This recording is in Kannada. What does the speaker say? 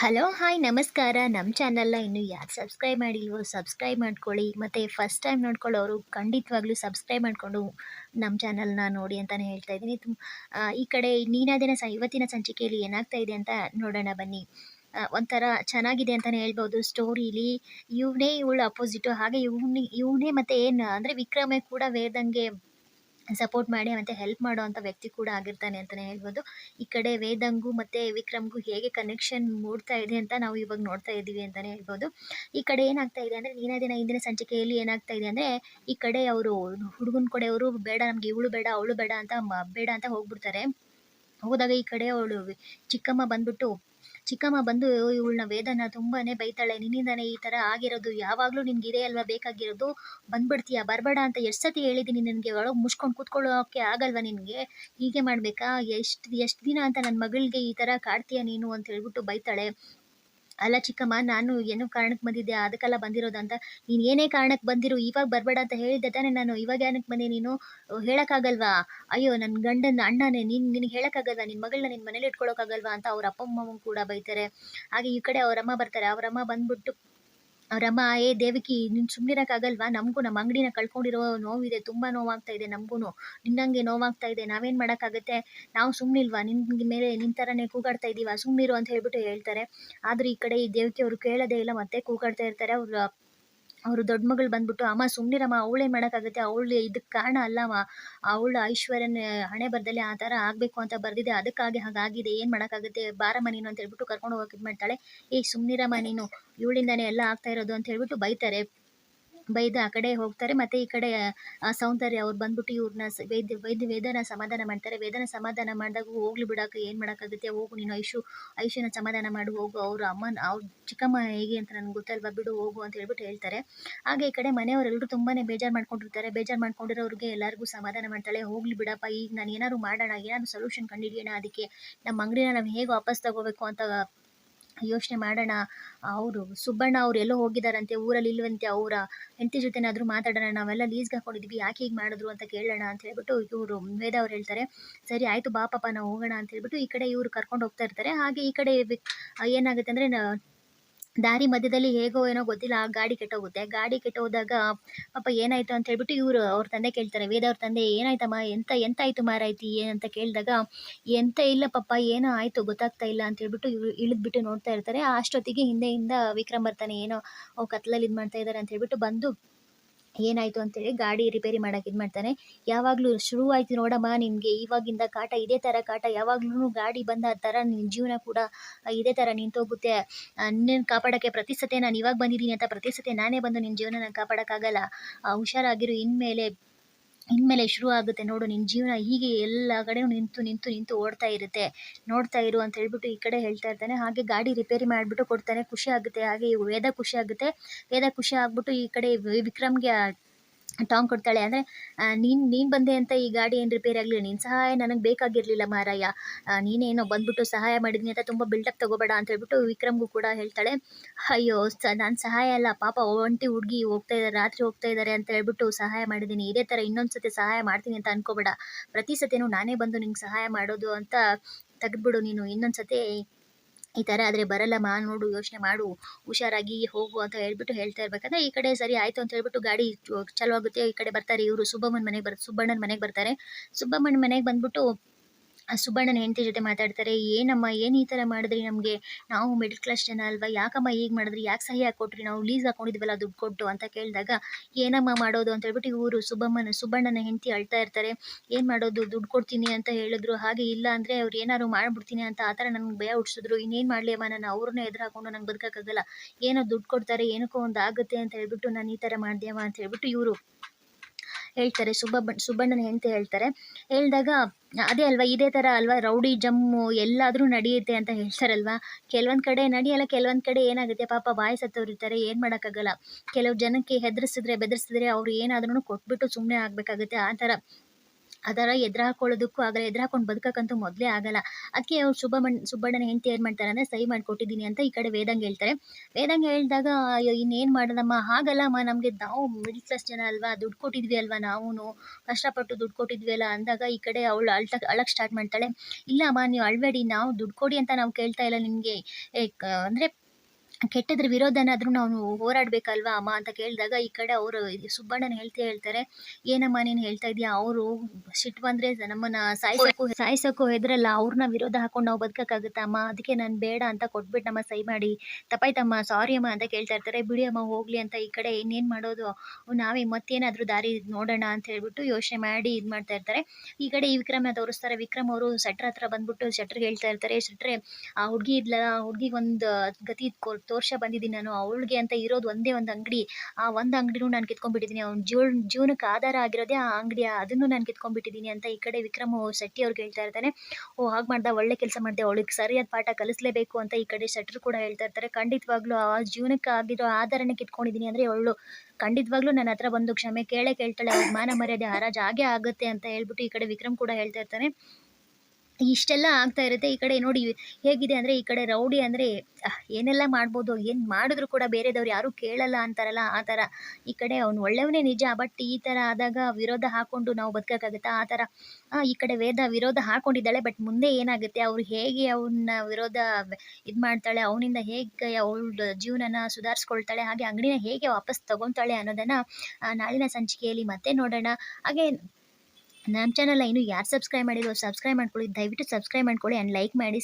ಹಲೋ, ಹಾಯ್, ನಮಸ್ಕಾರ. ನಮ್ಮ ಚಾನಲ್ನ ಇನ್ನೂ ಯಾರು ಸಬ್ಸ್ಕ್ರೈಬ್ ಮಾಡಿಲ್ವೋ ಸಬ್ಸ್ಕ್ರೈಬ್ ಮಾಡ್ಕೊಳ್ಳಿ. ಮತ್ತು ಫಸ್ಟ್ ಟೈಮ್ ನೋಡ್ಕೊಳ್ಳೋರು ಖಂಡಿತವಾಗ್ಲೂ ಸಬ್ಸ್ಕ್ರೈಬ್ ಮಾಡಿಕೊಂಡು ನಮ್ಮ ಚಾನಲ್ನ ನೋಡಿ ಅಂತಲೇ ಹೇಳ್ತಾ ಇದ್ದೀನಿ. ಈ ಕಡೆ ನೀನಾ ದಿನ ಸ, ಇವತ್ತಿನ ಸಂಚಿಕೆಯಲ್ಲಿ ಏನಾಗ್ತಾ ಇದೆ ಅಂತ ನೋಡೋಣ ಬನ್ನಿ. ಒಂಥರ ಚೆನ್ನಾಗಿದೆ ಅಂತಲೇ ಹೇಳ್ಬೋದು. ಸ್ಟೋರಿಲಿ ಇವನೇ ಇವಳು ಅಪೋಸಿಟು ಹಾಗೆ ಇವನೇ ಇವನೇ ಮತ್ತು ಏನು, ಅಂದರೆ ವಿಕ್ರಮೇ ಕೂಡ ವೇದಂಗೆ ಸಪೋರ್ಟ್ ಮಾಡಿ ಮತ್ತು ಹೆಲ್ಪ್ ಮಾಡೋ ಅಂಥ ವ್ಯಕ್ತಿ ಕೂಡ ಆಗಿರ್ತಾನೆ ಅಂತಲೇ ಹೇಳ್ಬೋದು. ಈ ಕಡೆ ವೇದಂಗೂ ಮತ್ತು ವಿಕ್ರಮ್ಗೂ ಹೇಗೆ ಕನೆಕ್ಷನ್ ಮೂಡ್ತಾ ಇದೆ ಅಂತ ನಾವು ಇವಾಗ ನೋಡ್ತಾ ಇದ್ದೀವಿ ಅಂತಲೇ ಹೇಳ್ಬೋದು. ಈ ಕಡೆ ಏನಾಗ್ತಾ ಇದೆ ಅಂದರೆ ದಿನ ದಿನ ಇಂದಿನ ಸಂಚಿಕೆಯಲ್ಲಿ ಏನಾಗ್ತಾ ಇದೆ ಅಂದರೆ ಈ ಕಡೆ ಅವರು ಹುಡುಗನ ಕಡೆಯವರು ಬೇಡ ನಮಗೆ ಇವಳು ಬೇಡ, ಅವಳು ಬೇಡ ಅಂತ ಬೇಡ ಅಂತ ಹೋಗ್ಬಿಡ್ತಾರೆ. ಹೋದಾಗ ಈ ಕಡೆ ಅವಳು ಚಿಕ್ಕಮ್ಮ ಬಂದ್ಬಿಟ್ಟು ಚಿಕ್ಕಮ್ಮ ಬಂದು ಇವಳನ್ನ ವೇದನ ತುಂಬಾನೇ ಬೈತಾಳೆ. ನಿನ್ನಿಂದಾನೇ ಈ ತರ ಆಗಿರೋದು. ಯಾವಾಗಲೂ ನಿನ್ಗೆ ಇದೇ ಅಲ್ವಾ ಬೇಕಾಗಿರೋದು? ಬಂದ್ಬಿಡ್ತೀಯ? ಬರಬೇಡ ಅಂತ ಎಷ್ಟು ಸತಿ ಹೇಳಿದೀನಿ ನಿನಗೆ. ಒಳಗೆ ಮುಚ್ಕೊಂಡು ಕೂತ್ಕೊಳ್ಳೋಕೆ ಆಗಲ್ವಾ ನಿನಗೆ? ಹೀಗೆ ಮಾಡಬೇಕಾ? ಎಷ್ಟು ಎಷ್ಟು ದಿನ ಅಂತ ನನ್ನ ಮಗಳಿಗೆ ಈ ತರ ಕಾಡ್ತೀಯ ನೀನು? ಅಂತ ಹೇಳ್ಬಿಟ್ಟು ಬೈತಾಳೆ. ಅಲ್ಲ ಚಿಕ್ಕಮ್ಮ, ನಾನು ಏನೋ ಕಾರಣಕ್ಕೆ ಬಂದಿದ್ದೆ ಅದಕ್ಕೆಲ್ಲ ಬಂದಿರೋದು ಅಂತ. ನೀನು ಏನೇ ಕಾರಣಕ್ಕೆ ಬಂದಿರು, ಇವಾಗ ಬರಬೇಡ ಅಂತ ಹೇಳಿದ್ದೆ ತಾನೇ ನಾನು. ಇವಾಗ ಏನಕ್ಕೆ ಬಂದೆ ನೀನು? ಹೇಳೋಕ್ಕಾಗಲ್ವಾ? ಅಯ್ಯೋ ನನ್ನ ಗಂಡನ, ಅಣ್ಣನೇ, ನೀನು ನಿನಗೆ ಹೇಳೋಕ್ಕಾಗಲ್ವಾ? ನಿನ್ನ ಮಗಳನ್ನ ನಿನ್ನ ಮನೇಲಿ ಇಟ್ಕೊಳ್ಳೋಕ್ಕಾಗಲ್ವಾ ಅಂತ ಅವ್ರ ಅಪ್ಪ ಅಮ್ಮ ಕೂಡ ಬೈತಾರೆ. ಹಾಗೆ ಈ ಕಡೆ ಅವರಮ್ಮ ಬರ್ತಾರೆ. ಅವರಮ್ಮ ಬಂದ್ಬಿಟ್ಟು ಅವರಮ್ಮ ಏ ದೇವಕಿ, ನೀನು ಸುಮ್ಮನಿರೋಕ್ಕಾಗಲ್ವಾ ನಮಗೂ ನಮ್ಮ ಅಂಗಡಿನ ಕಳ್ಕೊಂಡಿರೋ ನೋವಿದೆ, ತುಂಬ ನೋವಾಗ್ತಾ ಇದೆ ನಮಗೂ ನಿನ್ನಂಗೆ ನೋವಾಗ್ತಾ ಇದೆ ನಾವೇನು ಮಾಡೋಕ್ಕಾಗುತ್ತೆ? ನಾವು ಸುಮ್ಮನಿಲ್ವಾ ನಿನ್ನ ಮೇಲೆ ನಿನ್ನ ಥರನೇ ಕೂಗಾಡ್ತಾ ಇದ್ದೀವಾ ಸುಮ್ಮನಿರು ಅಂತ ಹೇಳ್ಬಿಟ್ಟು ಹೇಳ್ತಾರೆ. ಆದರೂ ಈ ಕಡೆ ಈ ದೇವಕಿ ಅವರು ಕೇಳೋದೇ ಇಲ್ಲ, ಮತ್ತೆ ಕೂಗಾಡ್ತಾ ಇರ್ತಾರೆ. ಅವ್ರು ಅವರು ದೊಡ್ಡ ಮಗಳು ಬಂದ್ಬಿಟ್ಟು, ಅಮ್ಮ ಸುಮ್ಮನಿರಮ್ಮ ಅವಳೇ ಮಾಡೋಕ್ಕಾಗುತ್ತೆ, ಅವಳು ಇದಕ್ಕೆ ಕಾರಣ ಅಲ್ಲಮ್ಮ, ಅವಳು ಐಶ್ವರ್ಯನ ಹಣೆ ಬರ್ದಲ್ಲಿ ಆ ಥರ ಆಗಬೇಕು ಅಂತ ಬರೆದಿದೆ, ಅದಕ್ಕಾಗಿ ಹಾಗಾಗಿದೆ, ಏನು ಮಾಡೋಕ್ಕಾಗುತ್ತೆ, ಬಾರಮ್ಮ ನೀನು ಅಂತ ಹೇಳ್ಬಿಟ್ಟು ಕರ್ಕೊಂಡು ಹೋಗಕ್ಕೆ ಇದು ಮಾಡ್ತಾಳೆ ಏಯ್ ಸುಮ್ಮನಿರಮ್ಮ ನೀನು, ಇವಳಿಂದಾನೇ ಎಲ್ಲ ಆಗ್ತಾ ಇರೋದು ಅಂತ ಹೇಳ್ಬಿಟ್ಟು ಬೈತಾರೆ. ಬೈದು ಆ ಕಡೆ ಹೋಗ್ತಾರೆ. ಮತ್ತೆ ಈ ಕಡೆ ಸೌಂದರ್ಯ ಅವ್ರು ಬಂದ್ಬಿಟ್ಟು ಇವ್ರನ್ನ ವೈದ್ಯ ವೈದ್ಯ, ವೇದನ ಸಮಾಧಾನ ಮಾಡ್ತಾರೆ. ವೇದನ ಸಮಾಧಾನ ಮಾಡಿದಾಗ ಹೋಗ್ಲಿ ಬಿಡಕ್ಕೆ, ಏನು ಮಾಡೋಕ್ಕಾಗುತ್ತೆ? ಹೋಗು ನೀನು ಐಶು, ಐಶುನ ಸಮಾಧಾನ ಮಾಡು, ಹೋಗು. ಅವ್ರ ಅಮ್ಮನ, ಅವ್ರ ಚಿಕ್ಕಮ್ಮ ಹೇಗೆ ಅಂತ ನನಗೆ ಗೊತ್ತಲ್ವಾ? ಬಿಡು, ಹೋಗು ಅಂತ ಹೇಳ್ಬಿಟ್ಟು ಹೇಳ್ತಾರೆ. ಹಾಗೆ ಈ ಕಡೆ ಮನೆಯವರೆಲ್ಲರೂ ತುಂಬಾ ಬೇಜಾರು ಮಾಡ್ಕೊಂಡಿರ್ತಾರೆ. ಬೇಜಾರು ಮಾಡ್ಕೊಂಡಿರೋರಿಗೆ ಎಲ್ಲರಿಗೂ ಸಮಾಧಾನ ಮಾಡ್ತಾಳೆ. ಹೋಗ್ಲಿ ಬಿಡಪ್ಪ, ಈಗ ನಾನು ಏನಾದ್ರು ಮಾಡೋಣ, ಏನಾದ್ರು ಸೊಲ್ಯೂಷನ್ ಕಂಡಿಡಿಯೋಣ ಅದಕ್ಕೆ. ನಮ್ಮ ಅಂಗಡಿನ ನಾವು ಹೇಗೆ ವಾಪಸ್ ತಗೋಬೇಕು ಅಂತ ಯೋಚನೆ ಮಾಡೋಣ. ಅವರು ಸುಬ್ಬಣ್ಣ ಅವ್ರು ಎಲ್ಲೋ ಹೋಗಿದ್ದಾರಂತೆ, ಊರಲ್ಲಿ ಇಲ್ವಂತೆ ಅವರ. ಹೆಂಡತಿ ಜೊತೆನಾದರೂ ಮಾತಾಡೋಣ, ನಾವೆಲ್ಲ ಲೀಸ್ಗೆ ಹಾಕೊಂಡಿದ್ವಿ, ಯಾಕೆ ಹೀಗೆ ಮಾಡಿದ್ರು ಅಂತ ಕೇಳೋಣ ಅಂತ ಹೇಳ್ಬಿಟ್ಟು ಇವರು ವೇದ ಅವ್ರು ಹೇಳ್ತಾರೆ, ಸರಿ, ಆಯಿತು ಬಾ ನಾವು ಹೋಗೋಣ ಅಂತ ಹೇಳ್ಬಿಟ್ಟು ಈ ಕಡೆ ಇವರು ಕರ್ಕೊಂಡು ಹೋಗ್ತಾ ಇರ್ತಾರೆ. ಹಾಗೆ ಈ ಕಡೆ ಏನಾಗುತ್ತೆ ಅಂದರೆ ದಾರಿ ಮಧ್ಯದಲ್ಲಿ ಹೇಗೋ ಏನೋ ಗೊತ್ತಿಲ್ಲ, ಆ ಗಾಡಿ ಕೆಟ್ಟೋಗುತ್ತೆ. ಗಾಡಿ ಕೆಟ್ಟೋದಾಗ ಪಾಪ ಏನಾಯ್ತು ಅಂತ ಹೇಳ್ಬಿಟ್ಟು ಇವರು ಅವ್ರ ತಂದೆ ಕೇಳ್ತಾರೆ. ವೇದ ಅವ್ರ ತಂದೆ, ಏನಾಯ್ತಮ್ಮ? ಎಂತ ಎಂತ ಆಯ್ತು ಮಾರಾಯ್ತಿ? ಏನಂತ ಕೇಳಿದಾಗ, ಎಂತ ಇಲ್ಲ ಪಾಪ, ಏನೋ ಆಯ್ತು, ಗೊತ್ತಾಗ್ತಾ ಇಲ್ಲ ಅಂತ ಹೇಳ್ಬಿಟ್ಟು ಇವ್ರು ಇಳಿದ್ಬಿಟ್ಟು ನೋಡ್ತಾ ಇರ್ತಾರೆ. ಅಷ್ಟೊತ್ತಿಗೆ ಹಿಂದೆಯಿಂದ ವಿಕ್ರಮ್ ಬರ್ತಾನೆ, ಏನೋ ಕತ್ಲಲ್ಲಿ ಇದು ಮಾಡ್ತಾ ಇದ್ದಾರೆ ಅಂತ ಹೇಳ್ಬಿಟ್ಟು ಬಂದು ಏನಾಯ್ತು ಅಂತೇಳಿ ಗಾಡಿ ರಿಪೇರಿ ಮಾಡೋಕೆ ಇದು ಮಾಡ್ತಾನೆ. ಯಾವಾಗಲೂ ಆಯ್ತು ನೋಡಮ್ಮ ನಿನಗೆ ಇವಾಗಿಂದ ಕಾಟ ಇದೇ ಥರ ಕಾಟ ಯಾವಾಗ್ಲೂ ಗಾಡಿ ಬಂದ ಥರ ನಿನ್ನ ಜೀವನ ಕೂಡ ಇದೇ ಥರ ನಿಂತೋಗುತ್ತೆ. ನಿನ್ನ ಕಾಪಾಡಕ್ಕೆ ಪ್ರತಿ ಸತೆ ನಾನು ಇವಾಗ ಬಂದಿದ್ದೀನಿ ಅಂತ ಪ್ರತಿ ಸತೆ ನಾನೇ ಬಂದು ನಿನ್ನ ಜೀವನನ ಕಾಪಾಡೋಕ್ಕಾಗಲ್ಲ. ಆಗಲ್ಲ ಹುಷಾರಾಗಿರು, ಇನ್ಮೇಲೆ ಇನ್ಮೇಲೆ ಶುರು ಆಗುತ್ತೆ ನೋಡು ನಿನ್ನ ಜೀವನ ಹೀಗೆ ಎಲ್ಲ ಕಡೆ ನಿಂತು ನಿಂತು ನಿಂತು ಓಡ್ತಾ ಇರುತ್ತೆ. ನೋಡ್ತಾ ಇರು ಅಂತ ಹೇಳ್ಬಿಟ್ಟು ಈ ಕಡೆ ಹೇಳ್ತಾ ಇರ್ತಾನೆ. ಹಾಗೆ ಗಾಡಿ ರಿಪೇರಿ ಮಾಡಿಬಿಟ್ಟು ಕೊಡ್ತಾನೆ. ಖುಷಿ ಆಗುತ್ತೆ. ಹಾಗೆ ವೇದ ಖುಷಿ ಆಗುತ್ತೆ. ವೇದ ಖುಷಿ ಆಗ್ಬಿಟ್ಟು ಈ ಕಡೆ ವಿಕ್ರಮ್ಗೆ ಟಾಂಗ್ ಕೊಡ್ತಾಳೆ ಅಂದರೆ ನೀನು ನೀನು ಬಂದೆ ಅಂತ ಈ ಗಾಡಿ ಏನು ರಿಪೇರಿ ಆಗಲಿಲ್ಲ ನಿನ್ನ ಸಹಾಯ ನನಗೆ ಬೇಕಾಗಿರಲಿಲ್ಲ ಮಾರಾಯ. ನೀನೇನೋ ಬಂದ್ಬಿಟ್ಟು ಸಹಾಯ ಮಾಡಿದ್ನಿ ಅಂತ ತುಂಬ ಬಿಲ್ಡಪ್ ತಗೋಬೇಡ ಅಂತ ಹೇಳ್ಬಿಟ್ಟು ವಿಕ್ರಮ್ಗೂ ಕೂಡ ಹೇಳ್ತಾಳೆ. ಅಯ್ಯೋ, ಸ, ನಾನು ಸಹಾಯ ಅಲ್ಲ, ಪಾಪ ಒಂಟಿ ಹುಡುಗಿ ಹೋಗ್ತಾ ಇದ್ದಾರೆ ರಾತ್ರಿ ಹೋಗ್ತಾ ಇದ್ದಾರೆ ಅಂತ ಹೇಳ್ಬಿಟ್ಟು ಸಹಾಯ ಮಾಡಿದ್ದೀನಿ ಇದೇ ಥರ ಇನ್ನೊಂದು ಸತಿ ಸಹಾಯ ಮಾಡ್ತೀನಿ ಅಂತ ಅನ್ಕೋಬೇಡ. ಪ್ರತಿ ಸತಿನೂ ನಾನೇ ಬಂದು ನಿಂಗೆ ಸಹಾಯ ಮಾಡೋದು ಅಂತ ತೆಗೆದ್ಬಿಡು ನೀನು. ಇನ್ನೊಂದು ಸತಿ ಈ ಥರ ಆದರೆ ಮಾ ನೋಡು, ಯೋಚನೆ ಮಾಡು, ಹುಷಾರಾಗಿ ಹೋಗು ಅಂತ ಹೇಳ್ಬಿಟ್ಟು ಹೇಳ್ತಾ ಇರ್ಬೇಕಂದ್ರೆ ಈ ಕಡೆ ಸರಿ ಆಯಿತು ಅಂತ ಹೇಳ್ಬಿಟ್ಟು ಗಾಡಿ ಚಲೋ ಆಗುತ್ತೆ ಈ ಕಡೆ ಬರ್ತಾರೆ ಇವರು, ಸುಬ್ಬಮ್ಮನ ಮನೆಗೆ ಬರ್, ಸುಬ್ಬಣ್ಣನ ಮನೆಗೆ ಬರ್ತಾರೆ. ಸುಬ್ಬಮ್ಮನ ಮನೆಗೆ ಬಂದ್ಬಿಟ್ಟು ಸುಬ್ಬಣ್ಣನ ಹೆಂಡತಿ ಜೊತೆ ಮಾತಾಡ್ತಾರೆ, ಏನಮ್ಮ, ಏನು ಈ ಥರ ಮಾಡಿದ್ರಿ ನಮಗೆ? ನಾವು ಮಿಡ್ಲ್ ಕ್ಲಾಸ್ ಜನ ಅಲ್ವಾ? ಯಾಕಮ್ಮ ಹೀಗೆ ಮಾಡಿದ್ರಿ? ಯಾಕೆ ಸಹಿ ಹಾಕೊಟ್ರಿ? ನಾವು ಲೀಸ್ ಹಾಕೊಂಡಿದ್ವಲ್ಲ, ದುಡ್ಡು ಕೊಟ್ಟು? ಅಂತ ಕೇಳಿದಾಗ, ಏನಮ್ಮ ಮಾಡೋದು? ಅಂತ ಹೇಳ್ಬಿಟ್ಟು ಇವರು ಸುಬ್ಬಮ್ಮನ ಸುಬ್ಬಣ್ಣನ ಹೆಂಡತಿ ಅಳ್ತಾ ಇರ್ತಾರೆ, ಏನು ಮಾಡೋದು? ದುಡ್ಡು ಕೊಡ್ತೀನಿ ಅಂತ ಹೇಳಿದ್ರು. ಹಾಗೆ ಇಲ್ಲ ಅಂದರೆ ಅವ್ರು ಏನಾದ್ರು ಮಾಡಿಬಿಡ್ತೀನಿ ಅಂತ ಆ ಥರ ನನಗೆ ಭಯ ಹುಟ್ಟಿಸಿದ್ರು ಇನ್ನೇನು ಮಾಡಲಿ ಅಮ್ಮ? ನಾನು ಅವ್ರನ್ನ ಎದುರು ಹಾಕೊಂಡು ನಂಗೆ ಬದುಕೋಕ್ಕಾಗಲ್ಲ ಏನೋ ದುಡ್ಡು ಕೊಡ್ತಾರೆ, ಏನಕ್ಕೋ ಒಂದು ಆಗುತ್ತೆ ಅಂತ ಹೇಳ್ಬಿಟ್ಟು, ನಾನು ಈ ಥರ ಮಾಡ್ದೇವ ಅಂತ ಹೇಳ್ಬಿಟ್ಟು ಇವರು ಹೇಳ್ತಾರೆ ಸುಬ್ಬಣ್ಣ ಸುಬ್ಬಣ್ಣನ ಹೆಂಡತಿ ಹೇಳ್ತಾರೆ. ಹೇಳಿದಾಗ, ಅದೇ ಅಲ್ವಾ, ಇದೇ ಥರ ಅಲ್ವಾ, ರೌಡಿ, ಜಮ್ಮು, ಎಲ್ಲಾದರೂ ನಡೆಯುತ್ತೆ ಅಂತ ಹೇಳ್ತಾರಲ್ವಾ? ಕೆಲವೊಂದು ಕಡೆ ನಡೆಯಲ್ಲ, ಕೆಲವೊಂದು ಕಡೆ ಏನಾಗುತ್ತೆ? ಪಾಪ ಬಾಯಿ ಸತ್ತವ್ರು ಇರ್ತಾರೆ, ಏನು ಮಾಡೋಕ್ಕಾಗಲ್ಲ. ಕೆಲವು ಜನಕ್ಕೆ ಹೆದರಿಸಿದ್ರೆ, ಬೆದರಿಸಿದ್ರೆ ಅವ್ರು ಏನಾದ್ರೂ ಕೊಟ್ಬಿಟ್ಟು ಸುಮ್ಮನೆ ಆಗಬೇಕಾಗುತ್ತೆ, ಆ ಥರ ಅದರ ಎದುರು ಹಾಕೊಳ್ಳೋದಕ್ಕೂ ಆಗಲ್ಲ, ಎದುರು ಹಾಕೊಂಡು ಬದುಕಕ್ಕಂತೂ ಮೊದಲೇ ಆಗಲ್ಲ. ಅದಕ್ಕೆ ಅವ್ರು ಶುಭಮಣ್ ಸುಬ್ಬಣ್ಣನ ಹೆಂಡತಿ ಏನು ಮಾಡ್ತಾರೆ ಅಂದರೆ, ಸಹಿ ಮಾಡಿಕೊಟ್ಟಿದ್ದೀನಿ ಅಂತ ಈ ಕಡೆ ವೇದಂಗೆ ಹೇಳ್ತಾರೆ. ವೇದಂಗೆ ಹೇಳಿದಾಗ, ಅಯ್ಯೋ, ಇನ್ನೇನು ಮಾಡೋದಮ್ಮ? ಹಾಗಲ್ಲಮ್ಮ, ನಮಗೆ ನಾವು ಮಿಡ್ಲ್ ಕ್ಲಾಸ್ ಜನ ಅಲ್ವಾ, ದುಡ್ಡು ಕೊಟ್ಟಿದ್ವಿ ಅಲ್ವಾ ನಾವು ಕಷ್ಟಪಟ್ಟು ದುಡ್ಡು ಕೊಟ್ಟಿದ್ವಿ ಅಲ್ಲ ಅಂದಾಗ ಈ ಕಡೆ ಅವಳು ಅಳ್ತ ಅಳಕ್ಕೆ ಸ್ಟಾರ್ಟ್ ಮಾಡ್ತಾಳೆ. ಇಲ್ಲಮ್ಮ, ನೀವು ಅಳಬೇಡಿ, ನಾವು ದುಡ್ಡು ಕೊಡಿ ಅಂತ ನಾವು ಕೇಳ್ತಾ ಇಲ್ಲ ನಿಮಗೆ. ಅಂದರೆ ಕೆಟ್ಟದ್ರ ವಿರೋಧನಾದರೂ ನಾವು ಹೋರಾಡ್ಬೇಕಲ್ವಾ ಅಮ್ಮ ಅಂತ ಕೇಳಿದಾಗ ಈ ಕಡೆ ಅವರು ಸುಬ್ಬಣ್ಣನ ಹೇಳ್ತಾ ಹೇಳ್ತಾರೆ, ಏನಮ್ಮ ನೀನು ಹೇಳ್ತಾ ಇದೀಯಾ? ಅವರು ಸಿಟ್ಟು ಬಂದ್ರೆ ನಮ್ಮನ್ನ ಸಾಯಿಸೋಕ್ಕೂ ಸಾಯಿಸೋಕ್ಕೂ ಹೆದ್ರಲ್ಲ ಅವ್ರನ್ನ ವಿರೋಧ ಹಾಕೊಂಡು ನಾವು ಬದುಕಕ್ಕಾಗುತ್ತಾ ಅಮ್ಮ? ಅದಕ್ಕೆ ನಾನು ಬೇಡ ಅಂತ ಕೊಟ್ಬಿಟ್ಟು ನಮ್ಮ ಸೈ ಮಾಡಿ, ತಪ್ಪಾಯ್ತಮ್ಮ, ಸಾರಿ ಅಮ್ಮ ಅಂತ ಕೇಳ್ತಾ ಇರ್ತಾರೆ. ಬಿಡಿ ಅಮ್ಮ, ಹೋಗ್ಲಿ ಅಂತ ಈ ಕಡೆ ಇನ್ನೇನು ಮಾಡೋದು? ನಾವೇ ಮತ್ತೇನಾದರೂ ದಾರಿ ನೋಡೋಣ ಅಂತ ಹೇಳ್ಬಿಟ್ಟು ಯೋಚನೆ ಮಾಡಿ ಇದು ಮಾಡ್ತಾ ಇರ್ತಾರೆ. ಈ ಕಡೆ ಈ ವಿಕ್ರಮ ತೋರಿಸ್ತಾರೆ. ವಿಕ್ರಮ್ ಅವರು ಶೆಟ್ರ್ ಹತ್ರ ಬಂದ್ಬಿಟ್ಟು ಶೆಟ್ರಿಗೆ ಹೇಳ್ತಾ ಇರ್ತಾರೆ. ಶೆಟ್ರೆ, ಆ ಹುಡುಗಿ ಇದ್ಲ ಹುಡುಗಿಗೆ ಒಂದು ಗತಿ ಕೊ- ತೋರ್ಸ ಬಂದಿದ್ದೀನಿ ನಾನು. ಅವಳಿಗೆ ಅಂತ ಇರೋದು ಒಂದೇ ಒಂದು ಅಂಗಡಿ. ಆ ಒಂದು ಅಂಗಡಿನೂ ನಾನು ಕಿತ್ಕೊಂಡ್ಬಿಟ್ಟಿದ್ದೀನಿ. ಅವ್ನ ಜೀವ ಜೀವನಕ್ಕೆ ಆಧಾರ ಆಗಿರೋದೇ ಆ ಅಂಗಡಿ. ಅದನ್ನು ನಾನು ಕಿತ್ಕೊಂಡ್ಬಿಟ್ಟಿದ್ದೀನಿ ಅಂತ ಈ ಕಡೆ ವಿಕ್ರಮ್ ಶೆಟ್ಟಿ ಅವ್ರಿಗೆ ಹೇಳ್ತಾ ಇರ್ತಾನೆ. ಓ, ಹಾಗೆ ಮಾಡ್ದೆ, ಒಳ್ಳೆ ಕೆಲಸ ಮಾಡಿದೆ. ಅವಳಿಗೆ ಸರಿಯಾದ ಪಾಠ ಕಲಿಸ್ಲೇಬೇಕು ಅಂತ ಈ ಕಡೆ ಶೆಟ್ರು ಕೂಡ ಹೇಳ್ತಾ ಇರ್ತಾರೆ. ಖಂಡಿತವಾಗ್ಲೂ ಆ ಜೀವನಕ್ಕೆ ಆಗಿರೋ ಆಧಾರನೇ ಕಿತ್ಕೊಂಡಿದ್ದೀನಿ ಅಂದರೆ ಅವಳು. ಖಂಡಿತವಾಗ್ಲೂ ನನ್ನ ಹತ್ರ ಬಂದು ಕ್ಷಮೆ ಕೇಳೇ ಕೇಳ್ತಾಳೆ. ಅವ್ರ ಮಾನ ಮರ್ಯಾದೆ ಹರಾಜು ಆಗೇ ಆಗುತ್ತೆ ಅಂತ ಹೇಳ್ಬಿಟ್ಟು ಈ ಕಡೆ ವಿಕ್ರಮ್ ಕೂಡ ಹೇಳ್ತಾ ಇರ್ತಾನೆ. ಇಷ್ಟೆಲ್ಲ ಆಗ್ತಾ ಇರುತ್ತೆ. ಈ ಕಡೆ ನೋಡಿ ಹೇಗಿದೆ ಅಂದರೆ ಈ ಕಡೆ ರೌಡಿ ಅಂದರೆ ಏನೆಲ್ಲ ಮಾಡ್ಬೋದು, ಏನು ಮಾಡಿದ್ರು ಕೂಡ ಬೇರೆದವ್ರು ಯಾರೂ ಕೇಳಲ್ಲ ಅಂತಾರಲ್ಲ, ಆ ಥರ ಈ ಕಡೆ ಅವ್ನು ಒಳ್ಳೆಯವನೇ ನಿಜ ಬಟ್ ಈ ಥರ ಆದಾಗ ವಿರೋಧ ಹಾಕ್ಕೊಂಡು ನಾವು ಬದುಕೋಕ್ಕಾಗುತ್ತಾ? ಆ ಥರ ಈ ಕಡೆ ವೇದ ವಿರೋಧ ಹಾಕ್ಕೊಂಡಿದ್ದಾಳೆ ಬಟ್ ಮುಂದೆ ಏನಾಗುತ್ತೆ? ಅವ್ರು ಹೇಗೆ ಅವನ್ನ ವಿರೋಧ ಇದು ಮಾಡ್ತಾಳೆ? ಅವನಿಂದ ಹೇಗೆ ಅವಳ ಜೀವನನ ಸುಧಾರಿಸ್ಕೊಳ್ತಾಳೆ? ಹಾಗೆ ಅಂಗಡಿನ ಹೇಗೆ ವಾಪಸ್ ತಗೊತಾಳೆ ಅನ್ನೋದನ್ನು ನಾಳಿನ ಸಂಚಿಕೆಯಲ್ಲಿ ಮತ್ತೆ ನೋಡೋಣ. ಹಾಗೆ ನಮ್ಮ ಚಾನಲ್ ಇನ್ನೂ ಯಾರು ಸಬ್ಸ್ಕ್ರೈಬ್ ಮಾಡಿರೋ ಸಬ್ಸ್ಕ್ರೈಬ್ ಮಾಡ್ಕೊಳ್ಳಿ. ದಯವಿಟ್ಟು ಸಬ್ಸ್ಕ್ರೈಬ್ ಮಾಡ್ಕೊಳ್ಳಿ ಆ್ಯಂಡ್ ಲೈಕ್ ಮಾಡಿ.